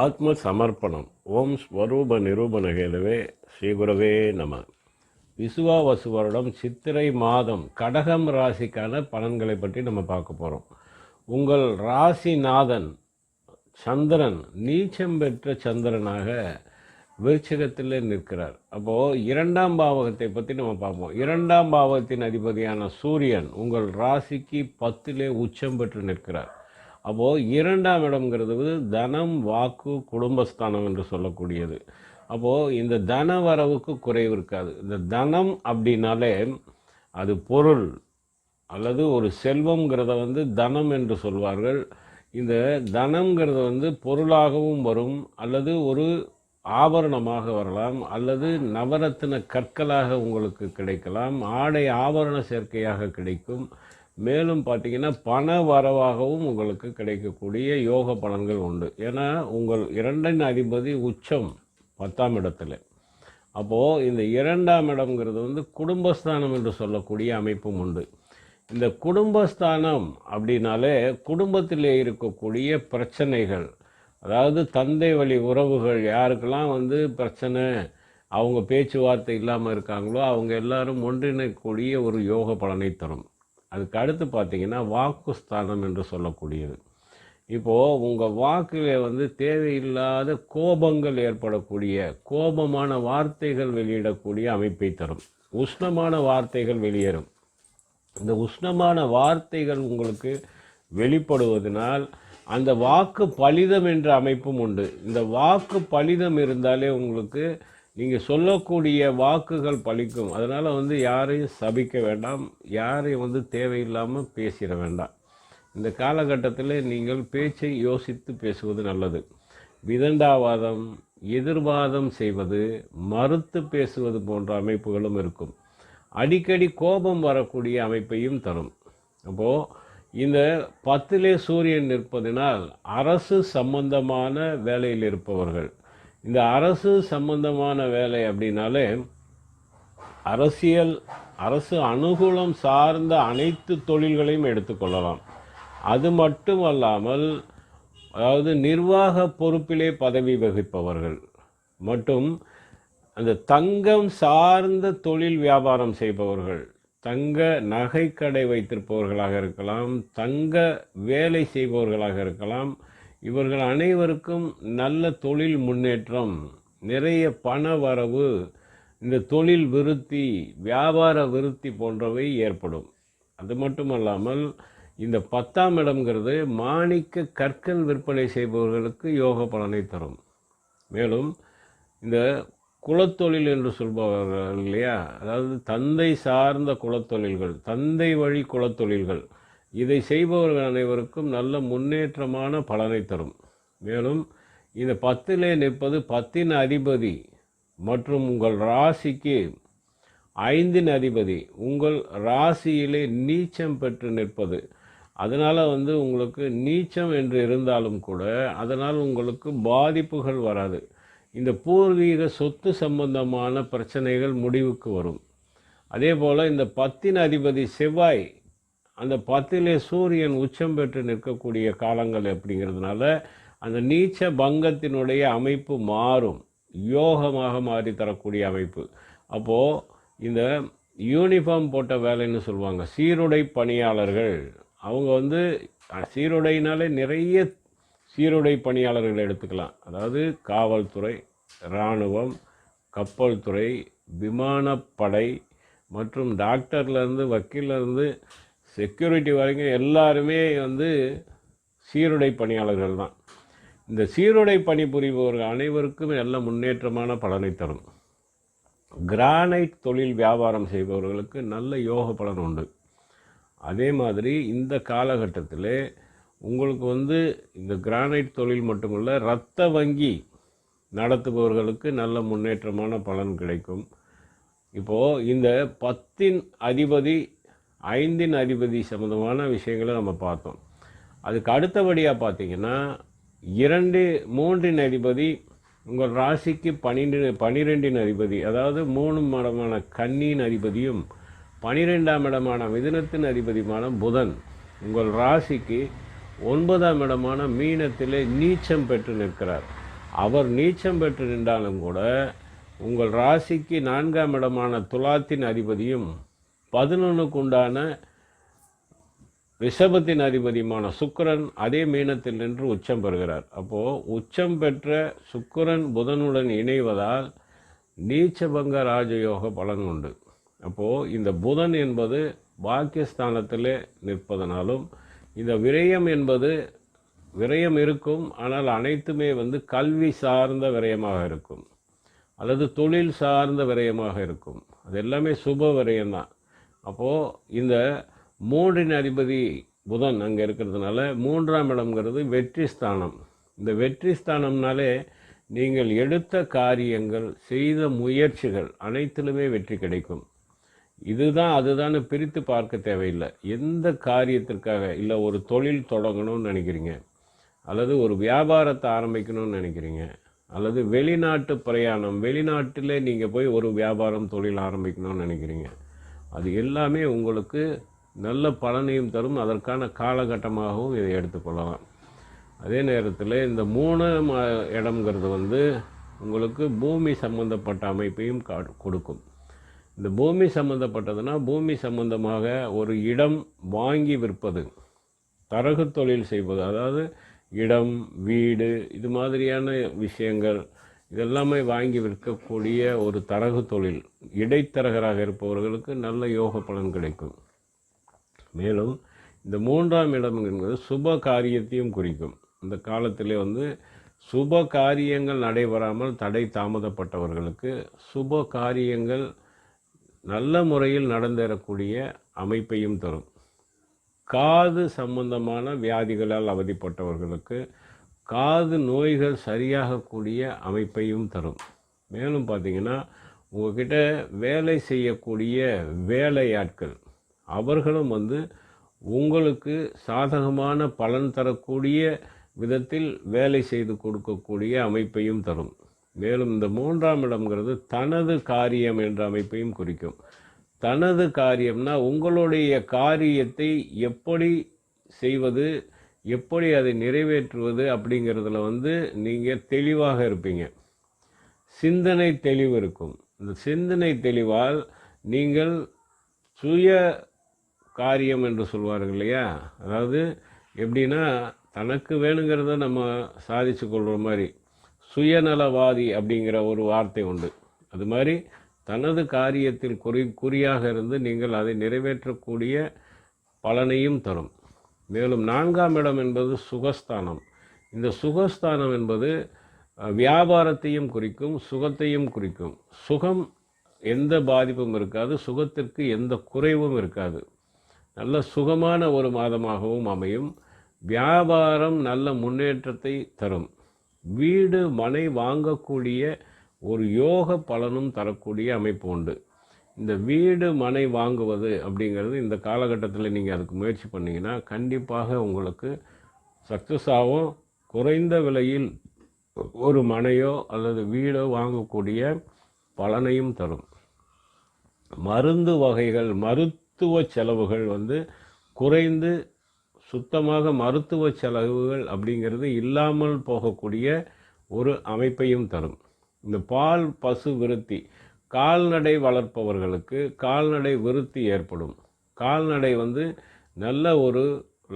ஆத்ம சமர்ப்பணம் ஓம் ஸ்வரூப நிரூபணகேதவே ஸ்ரீகுரவே நம. விசுவாவசு வருடம் சித்திரை மாதம் கடகம் ராசிக்கான பலன்களை பற்றி நம்ம பார்க்க போகிறோம் உங்கள் ராசிநாதன் சந்திரன் நீச்சம் பெற்ற சந்திரனாக விருச்சகத்தில் நிற்கிறார். அப்போது இரண்டாம் பாவகத்தை பற்றி நம்ம பார்ப்போம். இரண்டாம் பாவகத்தின் அதிபதியான சூரியன் உங்கள் ராசிக்கு பத்திலே உச்சம் பெற்று நிற்கிறார். அப்போது இரண்டாம் இடம்ங்கிறது தனம் வாக்கு குடும்பஸ்தானம் என்று சொல்லக்கூடியது. அப்போது இந்த தன வரவுக்கு குறைவு இருக்காது. இந்த தனம் அப்படின்னாலே அது பொருள் அல்லது ஒரு செல்வம்ங்கிறத வந்து தனம் என்று சொல்வார்கள். இந்த தனம்ங்கிறது வந்து பொருளாகவும் வரும் அல்லது ஒரு ஆபரணமாக வரலாம் அல்லது நவரத்தின கற்களாக உங்களுக்கு கிடைக்கலாம். ஆடை ஆபரண சேர்க்கையாக கிடைக்கும். மேலும் பார்த்தீங்கன்னா பண வரவாகவும் உங்களுக்கு கிடைக்கக்கூடிய யோக பலன்கள் உண்டு. ஏன்னா உங்கள் இரண்டின் அதிபதி உச்சம் பத்தாம் இடத்துல. அப்போது இந்த இரண்டாம் இடம்ங்கிறது வந்து குடும்பஸ்தானம் என்று சொல்லக்கூடிய அமைப்பும் உண்டு. இந்த குடும்பஸ்தானம் அப்படின்னாலே குடும்பத்திலே இருக்கக்கூடிய பிரச்சனைகள் அதாவது தந்தை வழி உறவுகள் யாருக்கெல்லாம் வந்து பிரச்சனை அவங்க பேச்சுவார்த்தை இல்லாமல் இருக்காங்களோ அவங்க எல்லாரும் ஒன்றிணைக்கூடிய ஒரு யோக பலனை தரும். அதுக்கு அடுத்து பார்த்தீங்கன்னா வாக்குஸ்தானம் என்று சொல்லக்கூடியது. இப்போது உங்கள் வாக்கில் வந்து தேவையில்லாத கோபங்கள் ஏற்படக்கூடிய கோபமான வார்த்தைகள் வெளியிடக்கூடிய அமைப்பை தரும். உஷ்ணமான வார்த்தைகள் வெளியேறும். இந்த உஷ்ணமான வார்த்தைகள் உங்களுக்கு வெளிப்படுவதனால் அந்த வாக்கு பலிதம் என்ற அமைப்பும் உண்டு. இந்த வாக்கு பலிதம் இருந்தாலே உங்களுக்கு நீங்கள் சொல்லக்கூடிய வாக்குகள் பழிக்கும். அதனால் வந்து யாரையும் சபிக்க வேண்டாம். யாரையும் வந்து தேவையில்லாமல் பேசிட வேண்டாம். இந்த காலகட்டத்தில் நீங்கள் பேச்சை யோசித்து பேசுவது நல்லது. விதண்டாவாதம் எதிர்வாதம் செய்வது மறுத்து பேசுவது போன்ற அமைப்புகளும் இருக்கும். அடிக்கடி கோபம் வரக்கூடிய அமைப்பையும் தரும். அப்போது இந்த பத்திலே சூரியன் நிற்பதினால் அரசு சம்பந்தமான வேலையில் இருப்பவர்கள் இந்த அரசு சம்பந்தமான வேலை அப்படின்னாலே அரசியல் அரசு அனுகூலம் சார்ந்த அனைத்து தொழில்களையும் எடுத்துக்கொள்ளலாம். அது மட்டும் அல்லாமல் அதாவது நிர்வாக பொறுப்பிலே பதவி வகிப்பவர்கள் மற்றும் அந்த தங்கம் சார்ந்த தொழில் வியாபாரம் செய்பவர்கள் தங்க நகைக்கடை வைத்திருப்பவர்களாக இருக்கலாம் தங்க வேலை செய்பவர்களாக இருக்கலாம் இவர்கள் அனைவருக்கும் நல்ல தொழில் முன்னேற்றம் நிறைய பண வரவு இந்த தொழில் விருத்தி வியாபார விருத்தி போன்றவை ஏற்படும். அது மட்டுமல்லாமல் இந்த பத்தாம் இடம்ங்கிறது மாணிக்க கற்கள் விற்பனை செய்பவர்களுக்கு யோக பலனை தரும். மேலும் இந்த குலத்தொழில் என்று சொல்பவர்கள் இல்லையா? அதாவது தந்தை சார்ந்த குலத்தொழில்கள் தந்தை வழி குலத்தொழில்கள் இதை செய்பவர்கள் அனைவருக்கும் நல்ல முன்னேற்றமான பலனை தரும். மேலும் இந்த பத்திலே நிற்பது பத்தின் அதிபதி மற்றும் உங்கள் ராசிக்கு ஐந்தின் அதிபதி. உங்கள் ராசியிலே நீச்சம் பெற்று நிற்பது. அதனால் வந்து உங்களுக்கு நீச்சம் என்று இருந்தாலும் கூட அதனால் உங்களுக்கு பாதிப்புகள் வராது. இந்த பூர்வீக சொத்து சம்பந்தமான பிரச்சனைகள் முடிவுக்கு வரும். அதே போல் இந்த பத்தின் அதிபதி செவ்வாய் அந்த பத்திலே சூரியன் உச்சம் பெற்று நிற்கக்கூடிய காலங்கள் அப்படிங்கிறதுனால அந்த நீச்ச பங்கத்தினுடைய அமைப்பு மாறும். யோகமாக மாறி தரக்கூடிய அமைப்பு. அப்போது இந்த யூனிஃபார்ம் போட்ட வேலைன்னு சொல்லுவாங்க. சீருடை பணியாளர்கள். அவங்க வந்து சீருடைனாலே நிறைய சீருடை பணியாளர்கள் எடுத்துக்கலாம். அதாவது காவல்துறை இராணுவம் கப்பல் துறை விமானப்படை மற்றும் டாக்டர்லேருந்து வக்கீல்லேருந்து செக்யூரிட்டி வரைக்கும் எல்லாருமே வந்து சீருடை பணியாளர்கள் தான். இந்த சீருடை பணிபுரிபவர்கள் அனைவருக்கும் நல்ல முன்னேற்றமான பலனை தரும். கிரானைட் தொழில் வியாபாரம் செய்பவர்களுக்கு நல்ல யோக பலன் உண்டு. அதே மாதிரி இந்த காலகட்டத்தில் உங்களுக்கு வந்து இந்த கிரானைட் தொழில் மட்டுமல்ல இரத்த வங்கி நடத்துபவர்களுக்கு நல்ல முன்னேற்றமான பலன் கிடைக்கும். இப்போது இந்த பத்தின் அதிபதி ஐந்தின் அதிபதி சம்மந்தமான விஷயங்களை நம்ம பார்த்தோம். அதுக்கு அடுத்தபடியாக பார்த்தீங்கன்னா இரண்டு மூன்றின் அதிபதி உங்கள் ராசிக்கு பன்னிரெண்டு பன்னிரெண்டின் அதிபதி அதாவது மூணு மடமான கன்னியின் அதிபதியும் பனிரெண்டாம் இடமான மிதுனத்தின் அதிபதியுமான புதன் உங்கள் ராசிக்கு ஒன்பதாம் இடமான மீனத்திலே நீச்சம் பெற்று நிற்கிறார். அவர் நீச்சம் பெற்று நின்றாலும் கூட உங்கள் ராசிக்கு நான்காம் இடமான துலாத்தின் அதிபதியும் பதினொன்றுக்கு உண்டான ரிஷபத்தின் அதிபதியுமான சுக்கரன் அதே மீனத்தில் நின்று உச்சம் பெறுகிறார். அப்போது உச்சம் பெற்ற சுக்கரன் புதனுடன் இணைவதால் நீச்சபங்க ராஜயோக பலன் உண்டு. அப்போது இந்த புதன் என்பது பாக்கியஸ்தானத்தில் நிற்பதனாலும் இந்த விரயம் என்பது விரயம் இருக்கும். ஆனால் அனைத்துமே வந்து கல்வி சார்ந்த விரயமாக இருக்கும். அல்லது தொழில் சார்ந்த விரயமாக இருக்கும். அது எல்லாமே சுப விரயம்தான். அப்போது இந்த மூன்றின் அதிபதி புதன் அங்கே இருக்கிறதுனால மூன்றாம் இடம்ங்கிறது வெற்றி ஸ்தானம். இந்த வெற்றி ஸ்தானம்னாலே நீங்கள் எடுத்த காரியங்கள் செய்த முயற்சிகள் அனைத்திலுமே வெற்றி கிடைக்கும். இதுதான் அதுதான் பிரித்து பார்க்க தேவையில்லை. எந்த காரியத்திற்காக? இல்லை ஒரு தொழில் தொடங்கணும்னு நினைக்கிறீங்க. அல்லது ஒரு வியாபாரத்தை ஆரம்பிக்கணும்னு நினைக்கிறீங்க. அல்லது வெளிநாட்டு பிரயாணம் வெளிநாட்டில் நீங்கள் போய் ஒரு வியாபாரம் தொழில் ஆரம்பிக்கணும்னு நினைக்கிறீங்க. அது எல்லாமே உங்களுக்கு நல்ல பலனையும் தரும். அதற்கான காலகட்டமாகவும் இதை எடுத்துக்கொள்ளலாம் அதே நேரத்தில் இந்த மூணு இடம்ங்கிறது வந்து உங்களுக்கு பூமி சம்பந்தப்பட்ட அமைப்பையும் கா- கொடுக்கும். இந்த பூமி சம்பந்தப்பட்டதுன்னா பூமி சம்பந்தமாக ஒரு இடம் வாங்கி விற்பது தரகு தொழில் செய்வது அதாவது இடம் வீடு இது மாதிரியான விஷயங்கள் இதெல்லாமே வாங்கி விற்கக்கூடிய ஒரு தரகு தொழில். இடைத்தரகராக இருப்பவர்களுக்கு நல்ல யோக பலன் கிடைக்கும். மேலும் இந்த மூன்றாம் இடம் என்பது சுப காரியத்தையும் குறிக்கும். இந்த காலத்திலே வந்து சுப காரியங்கள் நடைபெறாமல் தடை தாமதப்பட்டவர்களுக்கு சுப காரியங்கள் நல்ல முறையில் நடந்தேறக்கூடிய அமைப்பையும் தரும். காது சம்பந்தமான வியாதிகளால் அவதிப்பட்டவர்களுக்கு காது நோய்கள் சரியாகக்கூடிய அமைப்பையும் தரும். மேலும் பார்த்தீங்கன்னா உங்ககிட்ட வேலை செய்யக்கூடிய வேலையாட்கள் அவர்களும் வந்து உங்களுக்கு சாதகமான பலன் தரக்கூடிய விதத்தில் வேலை செய்து கொடுக்கக்கூடிய அமைப்பையும் தரும். மேலும் இந்த மூன்றாம் இடம்ங்கிறது தனது காரியம் என்ற அமைப்பையும் குறிக்கும். தனது காரியம்னா உங்களுடைய காரியத்தை எப்படி செய்வது எப்படி அதை நிறைவேற்றுவது அப்படிங்கிறதுல வந்து நீங்கள் தெளிவாக இருப்பீங்க. சிந்தனை தெளிவு இருக்கும். இந்த சிந்தனை தெளிவால் நீங்கள் சுய காரியம் என்று சொல்வார்கள் இல்லையா? அதாவது எப்படின்னா தனக்கு வேணுங்கிறத நம்ம சாதிச்சு கொள்கிற மாதிரி சுயநலவாதி அப்படிங்கிற ஒரு வார்த்தை உண்டு. அது மாதிரி தனது காரியத்தில் குறி குறியாக இருந்து நீங்கள் அதை நிறைவேற்றக்கூடிய பலனையும் தரும். மேலும் நான்காம் இடம் என்பது சுகஸ்தானம். இந்த சுகஸ்தானம் என்பது வியாபாரத்தையும் குறிக்கும் சுகத்தையும் குறிக்கும். சுகம் எந்த பாதிப்பும் இருக்காது சுகத்திற்கு எந்த குறைவும் இருக்காது. நல்ல சுகமான ஒரு மாதமாகவும் அமையும். வியாபாரம் நல்ல முன்னேற்றத்தை தரும். வீடு மனை வாங்கக்கூடிய ஒரு யோக பலனும் தரக்கூடிய அமைப்பு உண்டு. இந்த வீடு மனை வாங்குவது அப்படிங்கிறது இந்த காலகட்டத்தில் நீங்கள் அதுக்கு முயற்சி பண்ணீங்கன்னா கண்டிப்பாக உங்களுக்கு சக்ஸஸ் ஆகும் குறைந்த விலையில் ஒரு மனையோ அல்லது வீடோ வாங்கக்கூடிய பலனையும் தரும். மருந்து வகைகள் மருத்துவ செலவுகள் வந்து குறைந்து சுத்தமாக மருத்துவ செலவுகள் அப்படிங்கிறது இல்லாமல் போகக்கூடிய ஒரு அமைப்பையும் தரும். இந்த பால் பசு விருத்தி கால்நடை வளர்ப்பவர்களுக்கு கால்நடை விருத்தி ஏற்படும். கால்நடை வந்து நல்ல ஒரு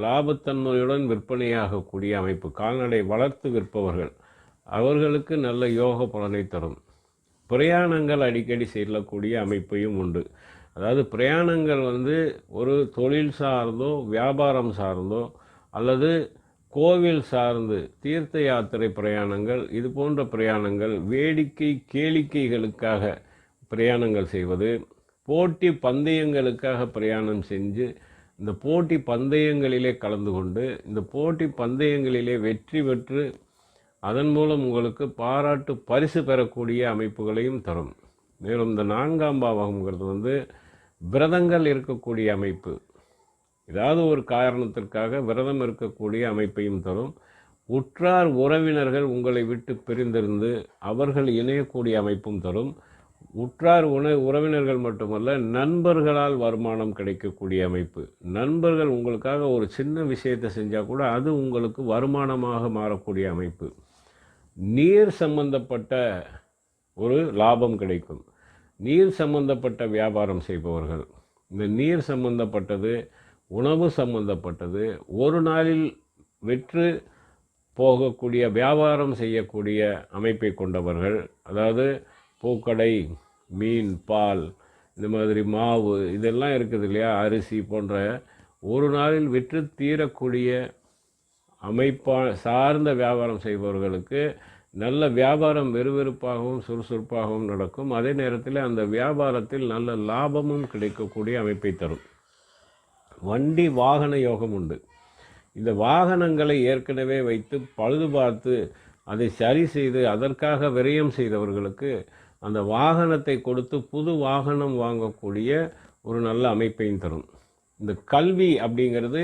லாபத்தன்மையுடன் விற்பனையாகக்கூடிய அமைப்பு. கால்நடை வளர்த்து விற்பவர்கள் அவர்களுக்கு நல்ல யோக பலனை தரும். பிரயாணங்கள் அடிக்கடி செல்லக்கூடிய அமைப்பையும் உண்டு. அதாவது பிரயாணங்கள் வந்து ஒரு தொழில் சார்ந்தோ வியாபாரம் சார்ந்தோ அல்லது கோவில் சார்ந்து தீர்த்த யாத்திரை பிரயாணங்கள் இது போன்ற பிரயாணங்கள் வேடிக்கை கேளிக்கைகளுக்காக பிரயாணங்கள் செய்வது போட்டி பந்தயங்களுக்காக பிரயாணம் செஞ்சு இந்த போட்டி பந்தயங்களிலே கலந்து கொண்டு இந்த போட்டி பந்தயங்களிலே வெற்றி பெற்று அதன் மூலம் உங்களுக்கு பாராட்டு பரிசு பெறக்கூடிய அமைப்புகளையும் தரும். மேலும் இந்த நான்காம் பாவகங்கிறது வந்து விரதங்கள் இருக்கக்கூடிய அமைப்பு. ஏதாவது ஒரு காரணத்திற்காக விரதம் இருக்கக்கூடிய அமைப்பையும் தரும். உற்றார் உறவினர்கள் உங்களை விட்டு பிரிந்திருந்து அவர்கள் இணையக்கூடிய அமைப்பும் தரும். உற்றார் உண உறவினர்கள் மட்டுமல்ல நண்பர்களால் வருமானம் கிடைக்கக்கூடிய அமைப்பு. நண்பர்கள் உங்களுக்காக ஒரு சின்ன விஷயத்தை செஞ்சால் கூட அது உங்களுக்கு வருமானமாக மாறக்கூடிய அமைப்பு. நீர் சம்பந்தப்பட்ட ஒரு லாபம் கிடைக்கும். நீர் சம்பந்தப்பட்ட வியாபாரம் செய்பவர்கள். இந்த நீர் சம்பந்தப்பட்டது உணவு சம்பந்தப்பட்டது ஒரு நாளில் விற்று போகக்கூடிய வியாபாரம் செய்யக்கூடிய அமைப்பை கொண்டவர்கள் அதாவது பூக்கடை மீன் பால் இந்த மாதிரி மாவு இதெல்லாம் இருக்குது இல்லையா? அரிசி போன்ற ஒரு நாளில் விற்று தீரக்கூடிய அமைப்பா சார்ந்த வியாபாரம் செய்பவர்களுக்கு நல்ல வியாபாரம் விறுவிறுப்பாகவும் சுறுசுறுப்பாகவும் நடக்கும். அதே நேரத்தில் அந்த வியாபாரத்தில் நல்ல லாபமும் கிடைக்கக்கூடிய அமைப்பை தரும். வண்டி வாகன யோகம் உண்டு. இந்த வாகனங்களை ஏற்கனவே வைத்து பழுது பார்த்து அதை சரி செய்து அதற்காக விரயம் செய்தவர்களுக்கு அந்த வாகனத்தை கொடுத்து புது வாகனம் வாங்கக்கூடிய ஒரு நல்ல அமைப்பையும் தரும். இந்த கல்வி அப்படிங்கிறது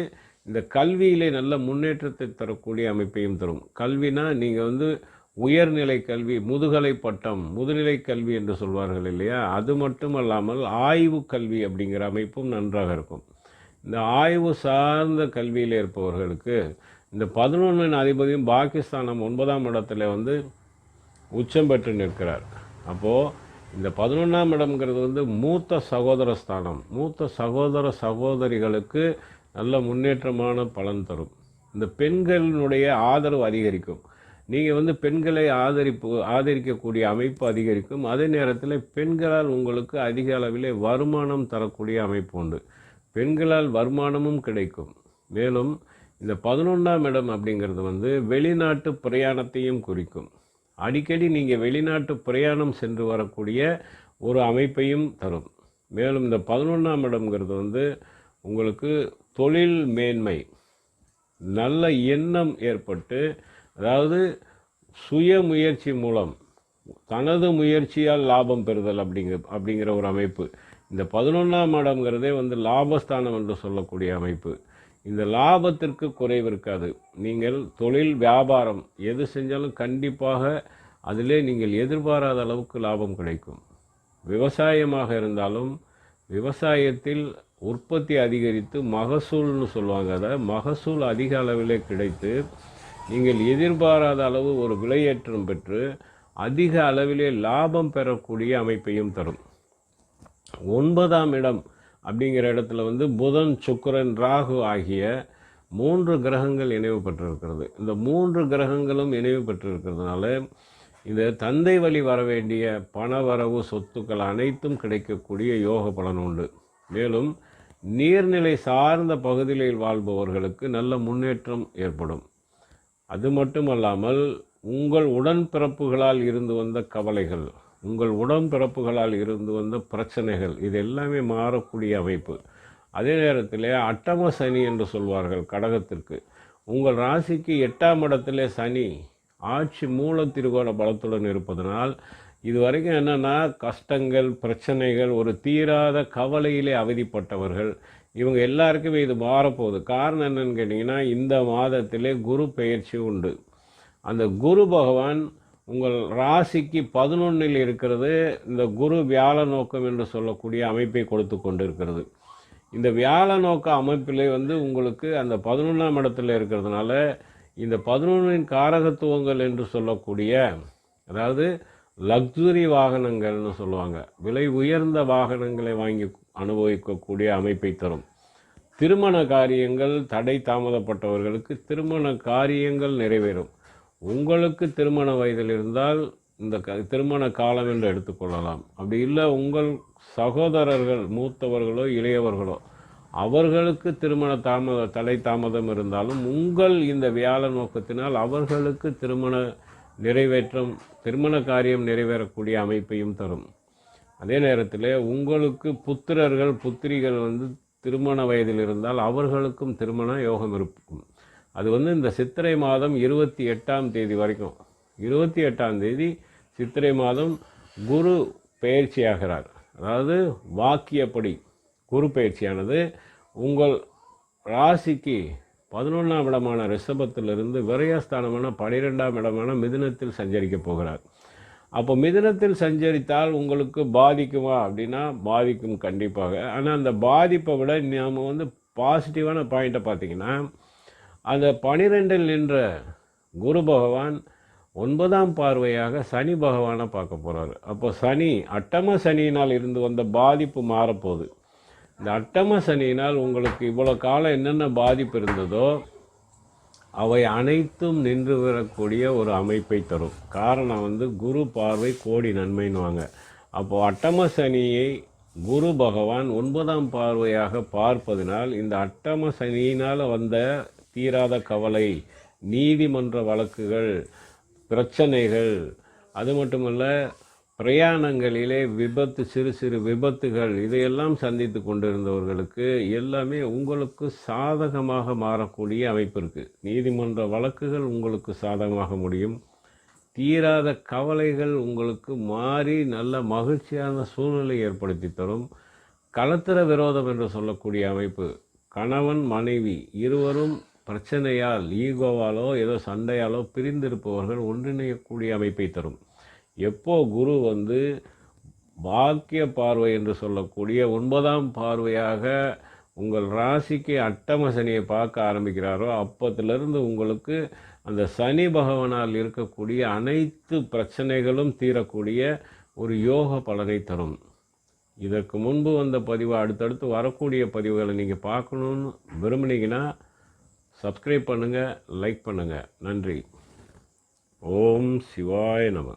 இந்த கல்வியிலே நல்ல முன்னேற்றத்தை தரக்கூடிய அமைப்பையும் தரும். கல்வினா நீங்கள் வந்து உயர்நிலை கல்வி முதுகலை பட்டம் முதுநிலை கல்வி என்று சொல்வார்கள் இல்லையா? அது மட்டுமல்லாமல் ஆய்வு கல்வி அப்படிங்கிற அமைப்பும் நன்றாக இருக்கும். இந்த ஆய்வு சார்ந்த கல்வியில் இருப்பவர்களுக்கு இந்த பதினொன்றின் அதிபதியும் பாகிஸ்தானம் ஒன்பதாம் இடத்துல வந்து உச்சம் பெற்று நிற்கிறார். அப்போது இந்த பதினொன்றாம் இடம்ங்கிறது வந்து மூத்த சகோதர ஸ்தானம். மூத்த சகோதர சகோதரிகளுக்கு நல்ல முன்னேற்றமான பலன் தரும். இந்த பெண்களினுடைய ஆதரவு அதிகரிக்கும். நீங்கள் வந்து பெண்களை ஆதரிப்பு ஆதரிக்கக்கூடிய அமைப்பு அதிகரிக்கும். அதே நேரத்தில் பெண்களால் உங்களுக்கு அதிக அளவில் வருமானம் தரக்கூடிய அமைப்பு உண்டு. பெண்களால் வருமானமும் கிடைக்கும். மேலும் இந்த பதினொன்றாம் இடம் அப்படிங்கிறது வந்து வெளிநாட்டு பிரயாணத்தையும் குறிக்கும். அடிக்கடி நீங்கள் வெளிநாட்டு பிரயாணம் சென்று வரக்கூடிய ஒரு அமைப்பையும் தரும். மேலும் இந்த பதினொன்றாம் இடம்ங்கிறது வந்து உங்களுக்கு தொழில் மேன்மை நல்ல எண்ணம் ஏற்பட்டு அதாவது சுய முயற்சி மூலம் தனது முயற்சியால் லாபம் பெறுதல் அப்படிங்கிற அப்படிங்கிற ஒரு அமைப்பு. இந்த பதினொன்றாம் இடம்ங்கிறதே வந்து லாபஸ்தானம் என்று சொல்லக்கூடிய அமைப்பு. இந்த லாபத்திற்கு குறைவு இருக்காது. நீங்கள் தொழில் வியாபாரம் எது செஞ்சாலும் கண்டிப்பாக அதிலே நீங்கள் எதிர்பாராத அளவுக்கு லாபம் கிடைக்கும். விவசாயமாக இருந்தாலும் விவசாயத்தில் உற்பத்தி அதிகரித்து மகசூல்னு சொல்லுவாங்க அதை. மகசூல் அதிக அளவிலே கிடைத்து நீங்கள் எதிர்பாராத அளவு ஒரு விலையேற்றம் பெற்று அதிக அளவிலே லாபம் பெறக்கூடிய அமைப்பையும் தரும். ஒன்பதாம் இடம் அப்படிங்கிற இடத்துல வந்து புதன் சுக்கிரன் ராகு ஆகிய மூன்று கிரகங்கள் இணைவு பெற்றிருக்கிறது. இந்த மூன்று கிரகங்களும் இணைவு பெற்றிருக்கிறதுனால இந்த தந்தை வழி வர வேண்டிய பண வரவு சொத்துக்கள் அனைத்தும் கிடைக்கக்கூடிய யோக பலன் உண்டு. மேலும் நீர்நிலை சார்ந்த பகுதிகளில் வாழ்பவர்களுக்கு நல்ல முன்னேற்றம் ஏற்படும். அது மட்டுமல்லாமல் உங்கள் உடன்பிறப்புகளால் இருந்து வந்த கவலைகள் உங்கள் உடன்பிறப்புகளால் இருந்து வந்த பிரச்சனைகள் இது எல்லாமே மாறக்கூடிய அமைப்பு. அதே நேரத்தில் அட்டம சனி என்று சொல்வார்கள் கடகத்திற்கு. உங்கள் ராசிக்கு எட்டாம் இடத்துல சனி ஆட்சி மூல திருகோண பலத்துடன் இருப்பதனால் இது வரைக்கும் என்னென்னா கஷ்டங்கள் பிரச்சனைகள் ஒரு தீராத கவலையிலே அவதிப்பட்டவர்கள். இவங்க எல்லாருக்குமே இது மாறப்போகுது. காரணம் என்னன்னு கேட்டிங்கன்னா இந்த மாதத்திலே குரு பெயர்ச்சி உண்டு. அந்த குரு பகவான் உங்கள் ராசிக்கு பதினொன்றில் இருக்கிறது இந்த குரு வியாழ நோக்கம் என்று சொல்லக்கூடிய அமைப்பை கொடுத்து கொண்டிருக்கிறது. இந்த வியாழ நோக்க அமைப்பிலே வந்து உங்களுக்கு அந்த பதினொன்றாம் இடத்துல இருக்கிறதுனால இந்த பதினொன்றின் காரகத்துவங்கள் என்று சொல்லக்கூடிய அதாவது லக்ஸுரி வாகனங்கள்னு சொல்லுவாங்க. விலை உயர்ந்த வாகனங்களை வாங்கி அனுபவிக்கக்கூடிய அமைப்பை தரும். திருமண காரியங்கள் தடை தாமதப்பட்டவர்களுக்கு திருமண காரியங்கள் நிறைவேறும். உங்களுக்கு திருமண வயதில் இருந்தால் இந்த க திருமண காலம் என்று எடுத்துக்கொள்ளலாம் அப்படி இல்லை உங்கள் சகோதரர்கள் மூத்தவர்களோ இளையவர்களோ அவர்களுக்கு திருமண தாமத தலை தாமதம் இருந்தாலும் உங்கள் இந்த வியாழ நோக்கத்தினால் அவர்களுக்கு திருமண நிறைவேற்றம் திருமண காரியம் நிறைவேறக்கூடிய அமைப்பையும் தரும். அதே நேரத்தில் உங்களுக்கு புத்திரர்கள் புத்திரிகள் வந்து திருமண வயதில் இருந்தால் அவர்களுக்கும் திருமண யோகம் இருக்கும். அது வந்து இந்த சித்திரை மாதம் இருபத்தி எட்டாம் தேதி வரைக்கும். இருபத்தி எட்டாம் தேதி சித்திரை மாதம் குரு பயிற்சியாகிறார் அதாவது வாக்கியப்படி குரு பயிற்சியானது உங்கள் ராசிக்கு பதினொன்றாம் இடமான ரிஷபத்திலிருந்து விரயஸ்தானமான பனிரெண்டாம் இடமான மிதுனத்தில் சஞ்சரிக்க போகிறார். அப்போ மிதுனத்தில் சஞ்சரித்தால் உங்களுக்கு பாதிக்குமா அப்படின்னா பாதிக்கும் கண்டிப்பாக. ஆனால் அந்த பாதிப்பை விட நாம் வந்து பாசிட்டிவான பாயிண்ட்டை பார்த்தீங்கன்னா அந்த பனிரெண்டில் நின்ற குரு பகவான் ஒன்பதாம் பார்வையாக சனி பகவானை பார்க்க போகிறாரு அப்போ சனி அட்டம சனியினால் இருந்து வந்த பாதிப்பு மாறப்போகுது. இந்த அட்டம சனியினால் உங்களுக்கு இவ்வளோ காலம் என்னென்ன பாதிப்பு இருந்ததோ அவை அனைத்தும் நின்று வரக்கூடிய ஒரு அமைப்பை தரும். காரணம் வந்து குரு பார்வை கோடி நன்மைன்னுவாங்க. அப்போது அட்டம சனியை குரு பகவான் ஒன்பதாம் பார்வையாக பார்ப்பதினால் இந்த அட்டம சனியினால் வந்த தீராத கவலை நீதிமன்ற வழக்குகள் பிரச்சனைகள் அது மட்டுமல்ல பிரயாணங்களிலே விபத்து சிறு சிறு விபத்துகள் இதையெல்லாம் சந்தித்து கொண்டிருந்தவர்களுக்கு எல்லாமே உங்களுக்கு சாதகமாக மாறக்கூடிய அமைப்பு இருக்குது நீதிமன்ற வழக்குகள் உங்களுக்கு சாதகமாக முடியும். தீராத கவலைகள் உங்களுக்கு மாறி நல்ல மகிழ்ச்சியான சூழ்நிலை ஏற்படுத்தி தரும். கலத்திர விரோதம் என்று சொல்லக்கூடிய அமைப்பு. கணவன் மனைவி இருவரும் பிரச்சனையால் ஈகோவாலோ ஏதோ சண்டையாலோ பிரிந்திருப்பவர்கள் ஒன்றிணையக்கூடிய அமைப்பை தரும். எப்போ குரு வந்து பாக்கிய பார்வை என்று சொல்லக்கூடிய ஒன்பதாம் பார்வையாக உங்கள் ராசிக்கு அட்டம சனியை பார்க்க ஆரம்பிக்கிறாரோ அப்பத்திலிருந்து உங்களுக்கு அந்த சனி பகவானால் இருக்கக்கூடிய அனைத்து பிரச்சனைகளும் தீரக்கூடிய ஒரு யோக பலனை தரும். இதற்கு முன்பு வந்த பதிவு அடுத்தடுத்து வரக்கூடிய பதிவுகளை நீங்கள் பார்க்கணுன்னு விரும்புனீங்கன்னா சப்ஸ்கிரைப் பண்ணுங்கள் லைக் பண்ணுங்கள் நன்றி. ஓம் சிவாய நம.